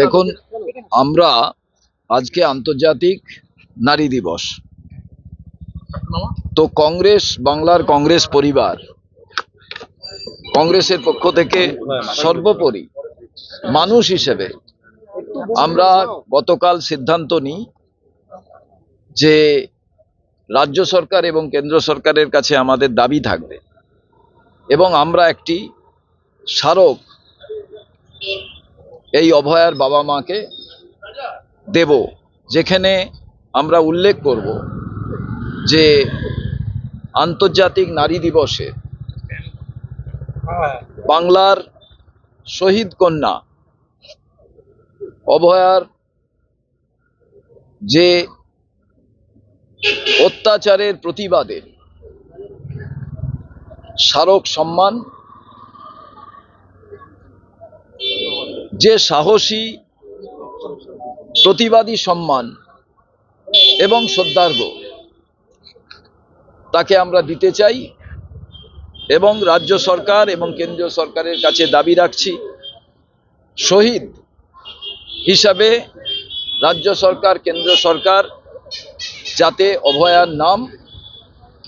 দেখুন আমরা আজকে আন্তর্জাতিক নারী দিবস। তো কংগ্রেস বাংলার কংগ্রেস পরিবার কংগ্রেসের পক্ষ থেকে সর্বোপরি মানুষ হিসেবে আমরা গতকাল সিদ্ধান্ত নিই যে রাজ্য সরকার এবং কেন্দ্র সরকারের কাছে আমাদের দাবি থাকবে। এবং আমরা একটি স্মারক এই অভয়ার বাবা মাকে দেব, যেখানে আমরা উল্লেখ করব যে আন্তর্জাতিক নারী দিবসে বাংলার শহীদ কন্যা অভয়ার যে অত্যাচারের প্রতিবাদে স্মারক সম্মান যে সাহসী, প্রতিবাদী সম্মান এবং শ্রদ্ধার্ঘ তাকে আমরা দিতে চাই এবং রাজ্য সরকার এবং কেন্দ্রীয় সরকারের কাছে দাবি রাখছি, শহীদ হিসাবে রাজ্য সরকার, কেন্দ্র সরকার যাতে অভয়ার নাম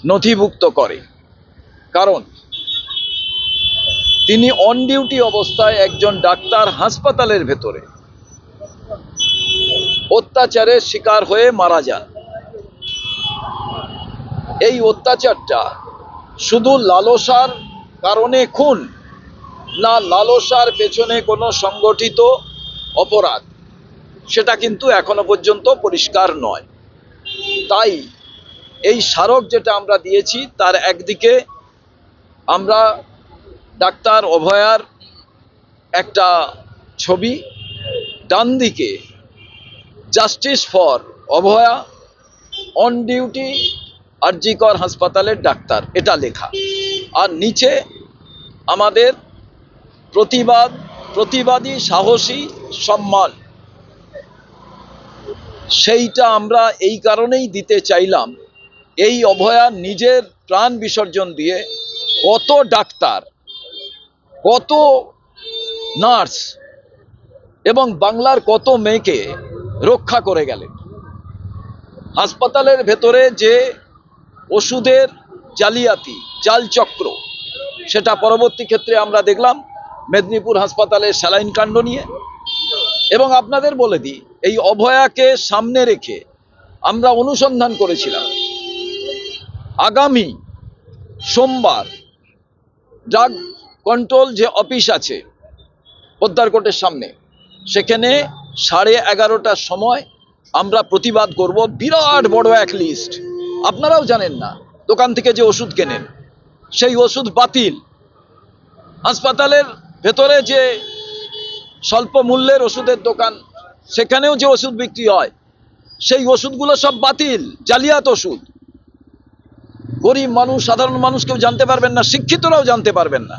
নথিভুক্ত করে। কারণ তিনি অন ডিউটি অবস্থায় একজন ডাক্তার হাসপাতালের ভেতরে। অত্যাচারের শিকার হয়ে মারা যান। এই অত্যাচারটা শুধু লালসার কারণে খুন, না লালসার পেছনে কোনো সংগঠিত অপরাধ। সেটা কিন্তু এখনও পর্যন্ত পরিষ্কার নয়। তাই এই স্মারক যেটা আমরা দিয়েছি, তার একদিকে আমরা ডাক্তার অভয়ার একটা ছবি ডান দিকে justice for Abhaya, on duty, RG Kar হাসপাতালের ডাক্তার এটা লেখা। আর নিচে আমাদের প্রতিবাদ, প্রতিবাদী, সাহসী, সম্মান। সেইটা আমরা এই কারণেই দিতে চাইলাম, এই অভয়া নিজের প্রাণ বিসর্জন দিয়ে কত ডাক্তার কত নার্স এবং বাংলার কত মেয়েকে রক্ষা করে গেলেন। হাসপাতালের ভেতরে যে ওষুধের জালিয়াতি চালচক্র সেটা পরবর্তী ক্ষেত্রে আমরা দেখলাম মেদিনীপুর হাসপাতালের স্যালাইন কাণ্ড নিয়ে। এবং আপনাদের বলে দিই, এই অভয়াকে সামনে রেখে আমরা অনুসন্ধান করেছিলাম। আগামী সোমবার ড্রাগ কন্ট্রোল যে অফিস আছে পদ্মারকোটের সামনে, সেখানে সাড়ে এগারোটার সময় আমরা প্রতিবাদ করব বিরাট বড় এক লিস্ট আপনারাও জানেন না, দোকান থেকে যে ওষুধ কেনেন, সেই ওষুধ বাতিল। হাসপাতালের ভেতরে যে স্বল্প মূল্যের ওষুধের দোকান, সেখানেও যে ওষুধ বিক্রি হয়, সেই ওষুধগুলো সব বাতিল, জালিয়াত ওষুধ। গরিব মানুষ, সাধারণ মানুষ কেউ জানতে পারবেন না, শিক্ষিতরাও জানতে পারবেন না।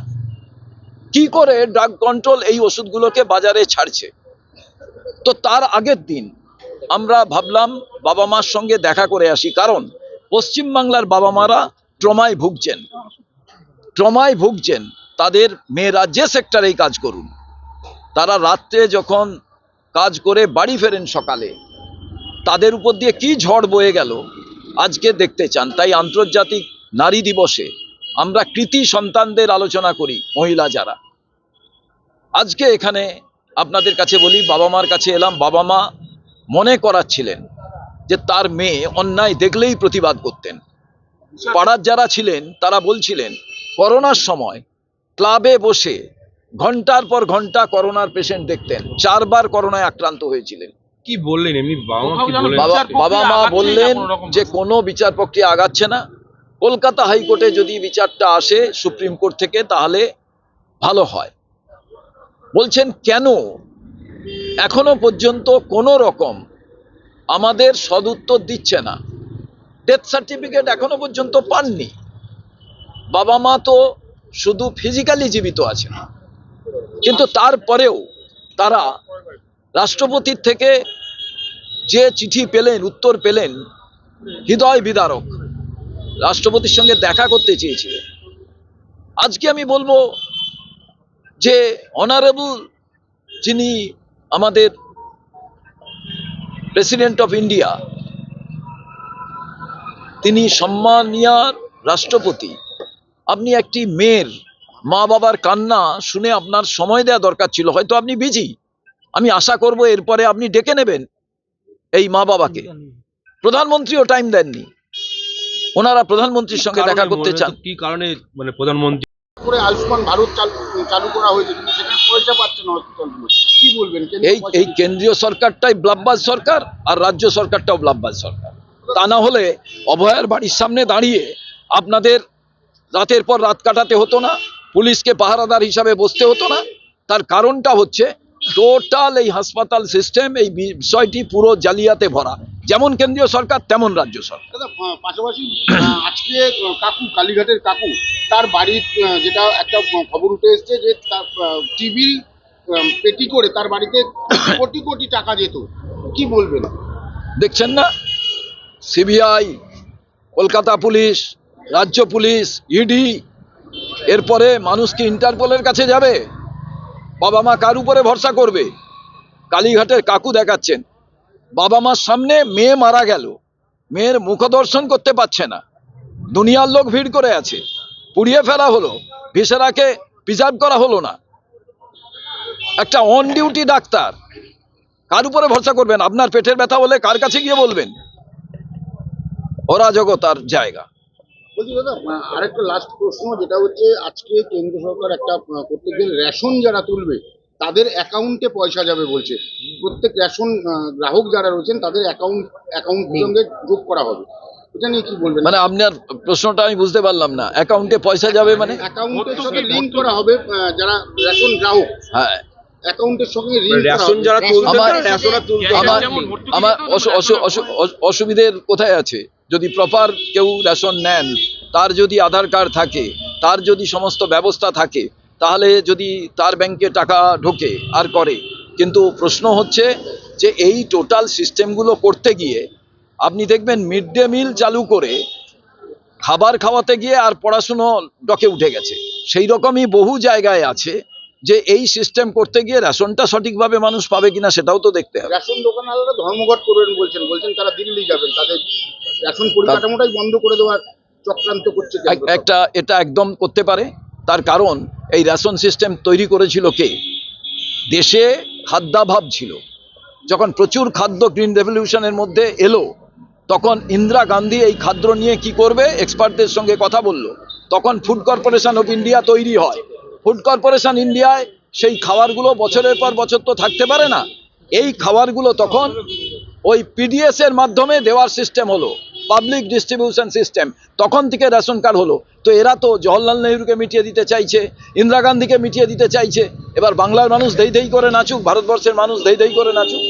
কি করে ড্রাগ কন্ট্রোল এই ওষুধগুলোকে বাজারে ছাড়ছে? তো তার আগের দিন আমরা ভাবলাম বাবা মার সঙ্গে দেখা করে আসি। কারণ পশ্চিমবাংলার বাবা মারা ট্রমায় ভুগছেন। ট্রমায় ভুগছেন, তাদের মেয়েরা যে সেক্টরেই কাজ করুন। তারা রাত্রে যখন কাজ করে বাড়ি ফেরেন সকালে, তাদের উপর দিয়ে কি ঝড় বয়ে গেল, আজকে দেখতে চান। তাই আন্তর্জাতিক নারী দিবসে আমরা কৃতি সন্তানদের আলোচনা করি মহিলা যারা। আজকে এখানে আপনাদের কাছে বলি বাবা মার কাছে এলাম বাবা মা মনে করাচ্ছিলেন যে তার মেয়ে অন্যায় দেখলেই প্রতিবাদ করতেন। পাড়ার যারা ছিলেন তারা বলছিলেন করোনার সময় ক্লাবে বসে ঘণ্টার পর ঘণ্টা করোনার পেশেন্ট দেখতেন। চারবার করোনায় আক্রান্ত হয়েছিলেন। কি বললেন? এমনি বাবা মা বললেন যে কোনো বিচার প্রক্রিয়া আগাচ্ছে না। কলকাতা হাইকোর্টে যদি বিচারটা আসে সুপ্রিম কোর্ট থেকে, তাহলে ভালো হয়। বলছেন, কেন? এখনও পর্যন্ত কোনো রকম আমাদের সদুত্তর দিচ্ছে না। ডেথ সার্টিফিকেট এখনও পর্যন্ত পাননি। বাবা মা তো শুধু ফিজিক্যালি জীবিত আছেন। কিন্তু তারপরেও তারা রাষ্ট্রপতির থেকে যে চিঠি পেলেন, উত্তর পেলেন, হৃদয় বিদারক। রাষ্ট্রপতির সঙ্গে দেখা করতে চেয়েছিলেন আজকে আমি বলব যে অনারেবল যিনি আমাদের প্রেসিডেন্ট অফ ইন্ডিয়া তিনি সম্মানিয়ার রাষ্ট্রপতি। আপনি একটি মেয়ের মা বাবার কান্না শুনে আপনার সময় দেওয়া দরকার ছিল, হয়তো আপনি বিজি আমি আশা করব এরপরে আপনি ডেকে নেবেন এই মা বাবাকে প্রধানমন্ত্রীও টাইম দেননি। ওনারা প্রধানমন্ত্রীর সঙ্গে দেখা করতে চান। কি কারণে মানে প্রধানমন্ত্রী করে আয়ুষ্মান ভারত চালু চালু করা হয়েছে কিন্তু সেখানে পয়সা পাচ্ছে না হসপিটালগুলো। কি বলবেন? এই এই কেন্দ্রীয় সরকারটাই ব্লাববাজ সরকার আর রাজ্য সরকারটাও ব্লাববাজ সরকার। তা না হলে অভয়ার বাড়ির সামনে দাঁড়িয়ে আপনাদের রাতের পর রাত কাটাতে হতো না পুলিশকে পাহারাদার হিসাবে বসতে হতো না। তার কারণটা হচ্ছে টোটাল এই হাসপাতাল সিস্টেম এই বিষয়টি পুরো জালিয়াতে ভরা। যেমন কেন্দ্রীয় সরকার তেমন রাজ্য সরকার। পাশাপাশি আজকে কাকু কালীঘাটের কাকু তার বাড়ির যেটা একটা খবর উঠে এসছে যে তার টিভি পেটি করে তার বাড়িতে কোটি কোটি টাকা যেত। কি বলবেন? দেখছেন না? সিবিআই কলকাতা পুলিশ রাজ্য পুলিশ ইডি এরপরে মানুষ কি ইন্টারপোলের কাছে যাবে? বাবা মা কার উপরে ভরসা করবে? কালীঘাটের কাকু দেখাচ্ছেন। বাবা মার সামনে মেয়ে মারা গেল। মেয়ের মুখদর্শন করতে পারছে না। দুনিয়ার লোক ভিড় করে আছে। পুড়িয়ে ফেলা হলো। ভিসেরাকে প্রিজার্ভ করা হলো না। একটা অন ডিউটি ডাক্তার। কার উপরে ভরসা করবেন? আপনার পেটের ব্যথা হলে কার কাছে গিয়ে বলবেন? অরাজকতার জায়গা। আরেকটা লাস্ট প্রশ্ন, যেটা হচ্ছে আজকে কেন্দ্র সরকার একটা গেলে রেশন যারা তুলবে তাদের অ্যাকাউন্টে পয়সা যাবে বলছে। প্রত্যেক রেশন গ্রাহক যারা রয়েছেন তাদের অ্যাকাউন্ট অ্যাকাউন্টের সঙ্গে যোগ করা হবে। এটা নিয়ে কি বলবেন? মানে আপনার প্রশ্নটা আমি বুঝতে পারলাম না। অ্যাকাউন্টে পয়সা যাবে মানে? অ্যাকাউন্টের সঙ্গে লিংক করা হবে যারা রেশন গ্রাহক। হ্যাঁ। অ্যাকাউন্টের সঙ্গে লিংক রেশন যারা তুলবে আমার- তারা রেশন আর তুলতে আমার আমার অসু- অসু- অসু- অসু- অসুবিধের কোথায় আছে? যদি প্রপার কেউ রেশন নেন তার যদি আধার কার্ড থাকে তার যদি সমস্ত ব্যবস্থা থাকে তাহলে যদি তার ব্যাংকে টাকা ঢোকে আর করে। কিন্তু প্রশ্ন হচ্ছে যে এই টোটাল সিস্টেমগুলো করতে গিয়ে আপনি দেখবেন মিড ডে মিল চালু করে খাবার খাওয়াতে গিয়ে আর পড়াশুনো ডকে উঠে গেছে। সেই রকমই বহু জায়গায় আছে যে এই সিস্টেম করতে গিয়ে রেশনটা সঠিকভাবে মানুষ পাবে কিনা সেটাও তো দেখতে হবে। রেশন দোকানদাররা ধর্মঘট করবেন বলছেন বলছেন তারা দিল্লি যাবেন তাদের রেশন পরিকাঠামোটাই বন্ধ করে দেওয়ার চক্রান্ত করছে। একটা এটা একদম করতে পারে। তার কারণ এই রেশন সিস্টেম তৈরি করেছিল কে? দেশে খাদ্যাভাব ছিল। যখন প্রচুর খাদ্য গ্রিন রেভলিউশনের মধ্যে এলো, তখন ইন্দিরা গান্ধী এই খাদ্য নিয়ে কি করবে? এক্সপার্টদের সঙ্গে কথা বলল। তখন ফুড কর্পোরেশন অফ ইন্ডিয়া তৈরি হয়। ফুড কর্পোরেশন ইন্ডিয়ায় সেই খাবারগুলো বছরের পর বছর তো থাকতে পারে না। এই খাবারগুলো তখন ওই পিডিএস এর মাধ্যমে দেওয়ার সিস্টেম হলো। পাবলিক ডিস্ট্রিবিউশন সিস্টেম তখন থেকে রেশন কার্ড হলো। তো এরা তো জওহরলাল নেহরুকে মিটিয়ে দিতে চাইছে ইন্দিরা গান্ধীকে মিটিয়ে দিতে চাইছে। এবার বাংলার মানুষ দেই দেই করে নাচুক ভারতবর্ষের মানুষ দেই দেই করে নাচুক।